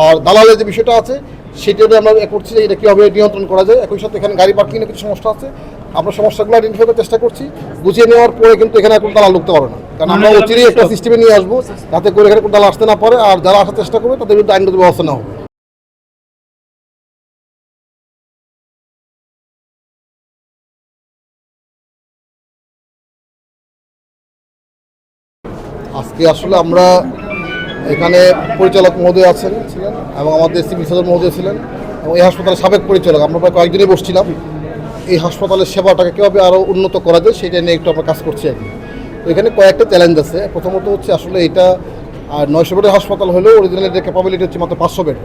আর দালালের যে বিষয়টা আছে সেটা আমরা এ করছি যে এটা কীভাবে নিয়ন্ত্রণ করা যায়। একই সাথে এখানে গাড়ি পার্কিংয়ের কিছু সমস্যা আছে। আমরা সমস্যাগুলো আইডেন্টিফাই করার চেষ্টা করছি। গুছিয়ে নেওয়ার পরে কিন্তু এখানে এখন দালাল ঢুকতে পারবে না। কারণ আমরা অচিরেই একটা সিস্টেমে নিয়ে আসব যাতে করে এখানে কোনো দালাল আসতে না পারে। আর যারা আসার চেষ্টা করবে তাদের বিরুদ্ধে আইনগত ব্যবস্থা নেওয়া হবে। আজকে আসলে আমরা এখানে পরিচালক মহোদয় আছেন ছিলেন এবং আমাদের সিভিল সার্জন মহোদয় ছিলেন এবং এই হাসপাতালের সাবেক পরিচালক। আমরা প্রায় কয়েকদিনই বসছিলাম। এই হাসপাতালের সেবাটাকে কীভাবে আরও উন্নত করা যায় সেটা নিয়ে একটু আমরা কাজ করছি আর তো এখানে কয়েকটা চ্যালেঞ্জ আছে। প্রথমত হচ্ছে আসলে এটা, আর নয়শো বেডের হাসপাতাল হলেও অরিজিনাল যে ক্যাপাবিলিটি হচ্ছে মাত্র পাঁচশো বেড,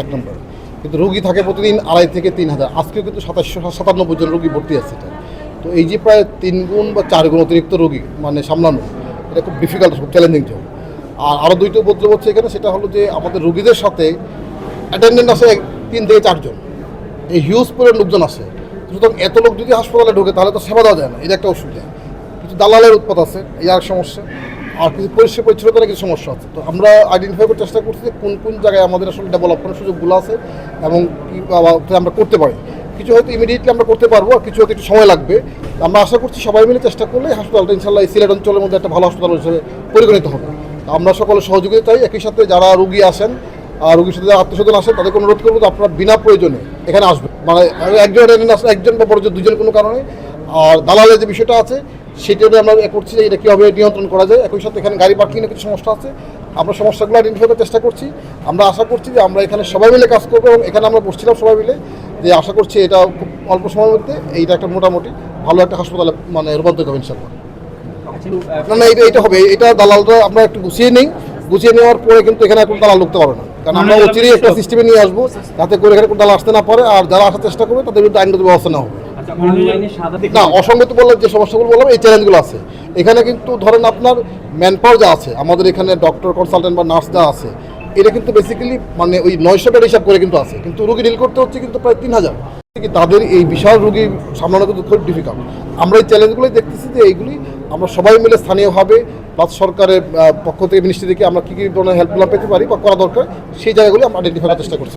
এক নম্বর। কিন্তু রুগী থাকে প্রতিদিন আড়াই থেকে তিন হাজার। আজকেও কিন্তু সাতাশশো সাতানব্বই জন রুগী ভর্তি আছে এটা। তো এই যে প্রায় তিন গুণ বা চার গুণ অতিরিক্ত রুগী মানে সামলানো, এটা খুব ডিফিকাল্ট খুব চ্যালেঞ্জিং জব আর আরও দুইটা উপদ্রব হচ্ছে এখানে, সেটা হলো যে আমাদের রুগীদের সাথে অ্যাটেন্ডেন্ট আছে তিন থেকে চারজন। এই হিউজ পরিমাণ লোকজন আসে সুতরাং এত লোক যদি হাসপাতালে ঢোকে, তাহলে তো সেবা দেওয়া যায় না। এটা একটা অসুবিধা। কিছু দালালের উৎপাত আছে, এই আর সমস্যা। আর কিছু পরিষ্কার পরিচ্ছন্নতার কিছু সমস্যা আছে। তো আমরা আইডেন্টিফাই করার চেষ্টা করছি যে কোন কোন জায়গায় আমাদের আসলে ডেভেলপমেন্টের সুযোগগুলো আছে এবং আমরা করতে পারি। কিছু হয়তো ইমিডিয়েটলি আমরা করতে পারব, আর কিছু হয়তো একটু সময় লাগবে। আমরা আশা করছি সবাই মিলে চেষ্টা করলে হাসপাতালটা ইনশাল্লাহ সিলেট অঞ্চলের মধ্যে একটা ভালো হাসপাতাল হিসেবে পরিগণিত হবে। আমরা সকলে সহযোগিতা চাই, একই সাথে যারা রুগী আসেন আর রুগীর সাথে যারা আত্মীয়স্বজন আসেন তাদেরকে অনুরোধ করব যে আপনারা বিনা প্রয়োজনে এখানে আসবেন। মানে একজন একজন বা বড়জন দুজন কোনো কারণে। আর দালালের যে বিষয়টা আছে সেটা আমরা এ করছি যে এটা কীভাবে নিয়ন্ত্রণ করা যায়। একই সাথে এখানে গাড়ি পার্কিংয়ে কিছু সমস্যা আছে। আমরা সমস্যাগুলো আইডেন্টিফাই করার চেষ্টা করছি। আমরা আশা করছি যে আমরা এখানে সবাই মিলে কাজ করব এবং এখানে আমরা বসছিলাম সবাই মিলে যে আশা করছি এটা খুব অল্প সময়ের মধ্যে এইটা একটা মোটামুটি ভালো একটা হাসপাতালে মানে রূপান্তরিত হবে ইনশাল্লাহ না না এটা এটা হবে। এটা দালালরা আমরা একটু গুছিয়ে নেই। গুছিয়ে নেওয়ার পরে কিন্তু এখানে এখন দালাল ঢুকতে পারবে না। কারণ আমরা অচিরেই একটা সিস্টেমে নিয়ে আসব যাতে করে এখানে কোনো দালাল আসতে না পারে আর যারা আসার চেষ্টা করবে তাদের বিরুদ্ধে আইনগত ব্যবস্থা নেওয়া হবে। আচ্ছা না অসঙ্গতি বললাম যে সমস্যাগুলো বললাম এই চ্যালেঞ্জগুলো আছে। এখানে কিন্তু ধরেন আপনার ম্যান পাওয়ার যা আছে আমাদের এখানে ডক্টর কনসালটেন্ট বা নার্স যা আছে এটা কিন্তু বেসিক্যালি মানে ওই নয়শো বেড হিসাব করে কিন্তু আছে। কিন্তু রুগী ডিল করতে হচ্ছে কিন্তু প্রায় তিন হাজার। তাদের এই বিশাল রুগী সামলানো কিন্তু খুব ডিফিকাল্ট আমরা এই চ্যালেঞ্জগুলোই দেখতেছি যে এইগুলি আমরা সবাই মিলে স্থানীয়ভাবে বা সরকারের পক্ষ থেকে মিনিস্ট্রি থেকে আমরা কী কী ধরনের হেল্পগুলো পেতে পারি বা করা দরকার, সেই জায়গাগুলি আমরা আইডেন্টিফাই করার চেষ্টা করছি।